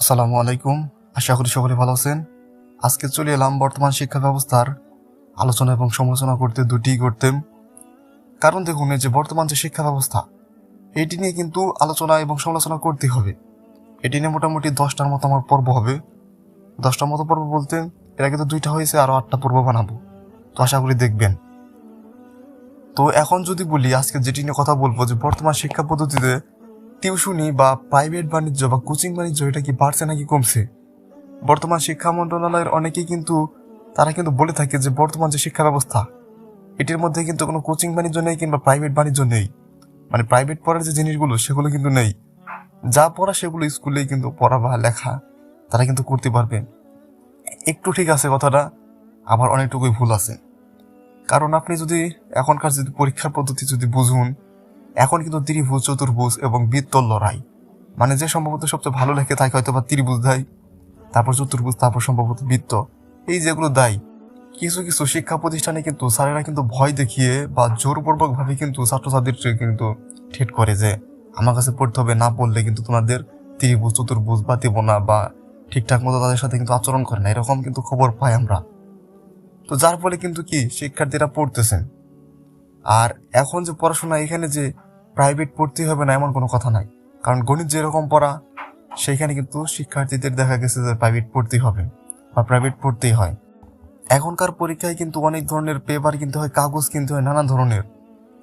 আসসালামু আলাইকুম। আশা করি সকলে ভালো আছেন। আজকে চলে এলাম বর্তমান শিক্ষা ব্যবস্থার আলোচনা এবং সমালোচনা করতে দুটি করতে। কারণ দেখুন যে বর্তমান যে শিক্ষা ব্যবস্থা, এটি নিয়ে কিন্তু আলোচনা এবং সমালোচনা করতে হবে। এটি নিয়ে মোটামুটি দশটার মতো আমার পর্ব হবে। দশটার মতো পর্ব বলতে, এর আগে তো দুইটা হয়েছে, আরও আটটা পর্ব বানাবো। তো আশা করি দেখবেন। তো এখন যদি বলি, আজকে যেটি নিয়ে কথা বলব, যে বর্তমান শিক্ষা পদ্ধতিতে টিউশনি বা প্রাইভেট বাণিজ্য বা কোচিং বাণিজ্য এটা কি বাড়ছে নাকি কমছে? বর্তমান শিক্ষা মন্ত্রণালয়ের অনেকেই কিন্তু, তারা কিন্তু বলে থাকে যে বর্তমান যে শিক্ষা ব্যবস্থা, এটির মধ্যে কিন্তু কোনো কোচিং বাণিজ্য নেই কিংবা প্রাইভেট বাণিজ্য নেই। মানে প্রাইভেট পড়ার যে জিনিসগুলো, সেগুলো কিন্তু নেই। যা পড়া সেগুলো স্কুলেই কিন্তু পড়া বা লেখা, তারা কিন্তু করতে পারবেন। একটু ঠিক আছে কথাটা, আবার অনেকটুকুই ভুল আছে। কারণ আপনি যদি এখনকার যদি পরীক্ষার পদ্ধতি যদি বুঝুন এখন কিন্তু ত্রিভুজ, চতুর্ভুজ এবং বৃত্তর লড়াই। মানে যে সম্ভবত সবচেয়ে ভালো লেখে থাকে হয়তো বা ত্রিভুজ দেয়, তারপর চতুর্ভুজ, তারপর সম্ভবত বৃত্ত। এই যেগুলো দেয়, কিছু কিছু শিক্ষা প্রতিষ্ঠানে কিন্তু স্যারেরা কিন্তু ভয় দেখিয়ে বা জোরপূর্বক ভাবে কিন্তু ছাত্রছাত্রীদের কিন্তু ঠিক করে যে, আমার কাছে পড়তে হবে, না পড়লে কিন্তু তোমাদের ত্রিভুজ, চতুর্ভুজ বা দেবো না বা ঠিকঠাক মতো তাদের সাথে কিন্তু আচরণ করে না। এরকম কিন্তু খবর পাই আমরা। তো যার ফলে কিন্তু কি, শিক্ষার্থীরা পড়তেছেন আর এখন যে পড়াশোনা, এখানে যে প্রাইভেট পড়তেই হবে না, এমন কোনো কথা নাই। কারণ গণিত যেরকম পড়া, সেইখানে কিন্তু শিক্ষার্থীদের দেখা গেছে যে প্রাইভেট পড়তেই হবে, বা প্রাইভেট পড়তেই হয়। এখনকার পরীক্ষায় কিন্তু অনেক ধরনের পেপার কিনতে হয়, কাগজ কিনতে হয় নানা ধরনের।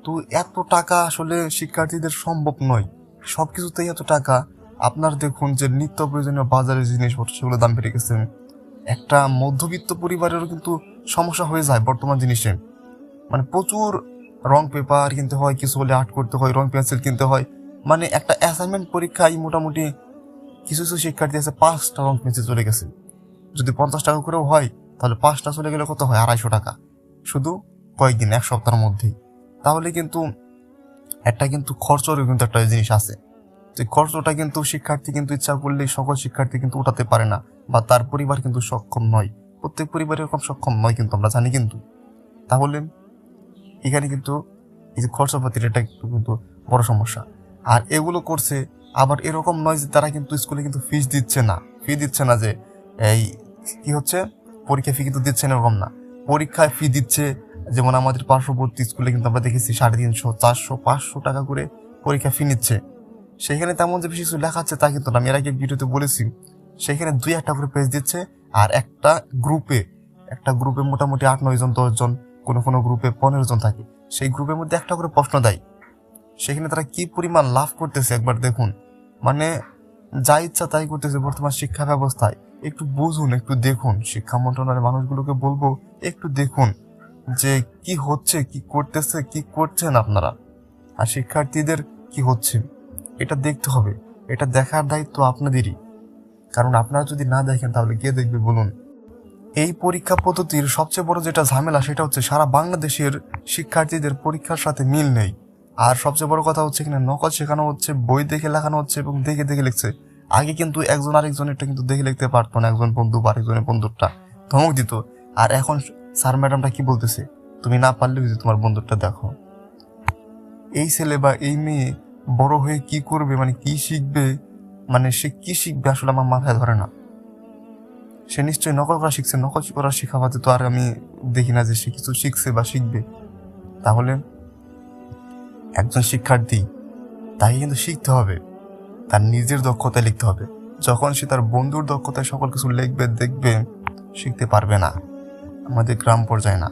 তো এত টাকা আসলে শিক্ষার্থীদের সম্ভব নয়। সব কিছুতেই এত টাকা। আপনার দেখুন যে নিত্য প্রয়োজনীয় বাজারের জিনিসপত্র সেগুলো দাম বেড়ে গেছে। একটা মধ্যবিত্ত পরিবারেরও কিন্তু সমস্যা হয়ে যায় বর্তমান জিনিসে। মানে প্রচুর রং পেপার কিনতে হয়, কিছু হলে আর্ট করতে হয়, রং পেন্সিল কিনতে হয়। মানে একটা অ্যাসাইনমেন্ট পরীক্ষায় মোটামুটি কিছু কিছু শিক্ষার্থী আছে, পাঁচটা রং পেন্সিল চলে গেছে। যদি পঞ্চাশ টাকা করেও হয়, তাহলে পাঁচটা চলে গেলে কত হয়? আড়াইশো টাকা। শুধু কয়েকদিন, এক সপ্তাহের মধ্যেই। তাহলে কিন্তু একটা কিন্তু খরচরও কিন্তু একটা জিনিস আছে। তো খরচটা কিন্তু শিক্ষার্থী কিন্তু ইচ্ছা করলেই সকল শিক্ষার্থী কিন্তু উঠাতে পারে না বা তার পরিবার কিন্তু সক্ষম নয়। প্রত্যেক পরিবার এরকম সক্ষম নয় কিন্তু, আমরা জানি কিন্তু। তাহলে এখানে কিন্তু এই যে খরচাপাতির এটা একটু কিন্তু বড় সমস্যা। আর এগুলো করছে, আবার এরকম নয় যে তারা কিন্তু স্কুলে কিন্তু ফিস দিচ্ছে না। ফি দিচ্ছে না যে এই কি হচ্ছে? পরীক্ষা ফি কিন্তু দিচ্ছে না এরকম না। পরীক্ষায় ফি দিচ্ছে, যেমন আমাদের পার্শ্ববর্তী স্কুলে কিন্তু আমরা দেখেছি সাড়ে তিনশো, চারশো, পাঁচশো টাকা করে পরীক্ষা ফি নিচ্ছে। সেখানে তেমন যে বেশি কিছু লেখাচ্ছে তা কিন্তু না। আমি এর আগে ভিডিওতে বলেছি, সেখানে দুই একটা করে পেজ দিচ্ছে, আর একটা গ্রুপে একটা গ্রুপে মোটামুটি আট, নয় জন, দশ জন কোনো কোনো গ্রুপে পনেরো জন থাকে। সেই গ্রুপের মধ্যে একটা করে প্রশ্ন দেয়। সেখানে তারা কি পরিমাণ লাভ করতেছে একবার দেখুন। মানে যা ইচ্ছা তাই করতেছে, বর্তমান শিক্ষা ব্যবস্থায়। একটু বুঝুন, একটু দেখুন। শিক্ষা মন্ত্রণালয়ের মানুষগুলোকে বলব, একটু দেখুন যে কি হচ্ছে, কি করতেছে, কি করছেন আপনারা? আর শিক্ষার্থীদের কি হচ্ছে? এটা দেখতে হবে। এটা দেখার দায়িত্ব আপনাদেরই। কারণ আপনারা যদি না দেখেন, তাহলে কে দেখবে, বলুন। এই পরীক্ষা পদ্ধতির সবচেয়ে বড় যেটা ঝামেলা সেটা হচ্ছে সারা বাংলাদেশের শিক্ষার্থীদের পরীক্ষার সাথে মিল নেই। আর সবচেয়ে বড় কথা হচ্ছে এখানে নকল শেখানো হচ্ছে, বই দেখে লেখানো হচ্ছে এবং দেখে দেখে লিখছে। আগে কিন্তু একজন আরেকজনেরটা কিন্তু দেখে লিখতে পারতো না, একজন বন্ধু বা আরেকজনের বন্ধুরটা। ধমক দিত। আর এখন স্যার ম্যাডামটা কি বলতেছে? তুমি না পারলে যদি তোমার বন্ধুরটা দেখো। এই ছেলে বা এই মেয়ে বড় হয়ে কি করবে মানে কি শিখবে মানে সে কি শিখবে আসলে আমার মাথায় ধরে না। সে নিশ্চয়ই নকল করা শিখছে, নকল করা শেখা শেখাবাতে তো আর আমি দেখি না যে সে কিছু শিখছে বা শিখবে। তাহলে একজন শিক্ষার্থী তাই কিন্তু শিখতে হবে, তার নিজের দক্ষতায় লিখতে হবে। যখন সে তার বন্ধুর দক্ষতায় সকল কিছু লিখবে, দেখবে, শিখতে পারবে না। আমাদের গ্রাম পর্যায়ে না।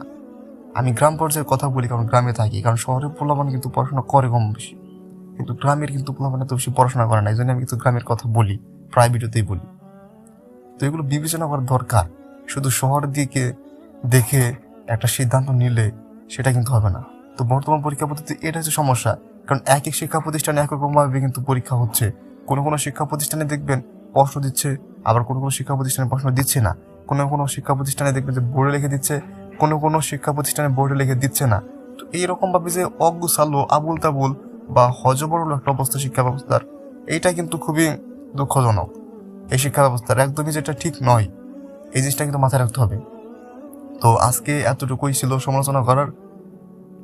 আমি গ্রাম পর্যায়ে কথা বলি কারণ গ্রামে থাকি, কারণ শহরের পোলাপান কিন্তু পড়াশোনা করে কম বেশি। কিন্তু গ্রামের কিন্তু পোলাপান এত বেশি পড়াশোনা করে না এই জন্য আমি কিন্তু গ্রামের কথা বলি প্রাইভেটেতেই বলি। তো এগুলো বিবেচনা করা দরকার। শুধু শহরের দিকে দেখে একটা সিদ্ধান্ত নিলে সেটা কিন্তু হবে না। তো বর্তমান পরীক্ষা পদ্ধতি এটা হচ্ছে সমস্যা। কারণ এক এক শিক্ষা প্রতিষ্ঠানে এক রকমভাবে কিন্তু পরীক্ষা হচ্ছে। কোনো কোনো শিক্ষা প্রতিষ্ঠানে দেখবেন প্রশ্ন দিচ্ছে, আবার কোনো কোনো শিক্ষা প্রতিষ্ঠানে প্রশ্ন দিচ্ছে না। কোনো কোনো শিক্ষা প্রতিষ্ঠানে দেখবেন যে বোর্ডে লিখে দিচ্ছে, কোনো কোনো শিক্ষা প্রতিষ্ঠানে বোর্ডে লিখে দিচ্ছে না। তো এইরকম ভাবে যে অগুসালো আবুল তাবুল বা হজবরল একটা অবস্থা শিক্ষা ব্যবস্থার, এইটা কিন্তু খুবই দুঃখজনক। এই শিক্ষা ব্যবস্থার একদমই যেটা ঠিক নয়, এই জিনিসটা কিন্তু মাথায় রাখতে হবে। তো আজকে এতটুকুই ছিল সমালোচনা করার।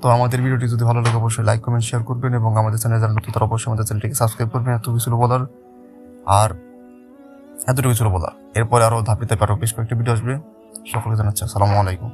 তো আমাদের ভিডিওটি যদি ভালো লাগে, অবশ্যই লাইক কমেন্ট শেয়ার করবেন এবং আমাদের চ্যানেল যারা নতুন, তারা অবশ্যই আমাদের চ্যানেলটিকে সাবস্ক্রাইব করবেন। এত কিছু বলার। আর এতটুকু ছিল বলা এরপরে আরও ধাপিতে আরও বেশ কয়েকটি ভিডিও আসবে। সকলকে জানাচ্ছি, আসসালামু আলাইকুম।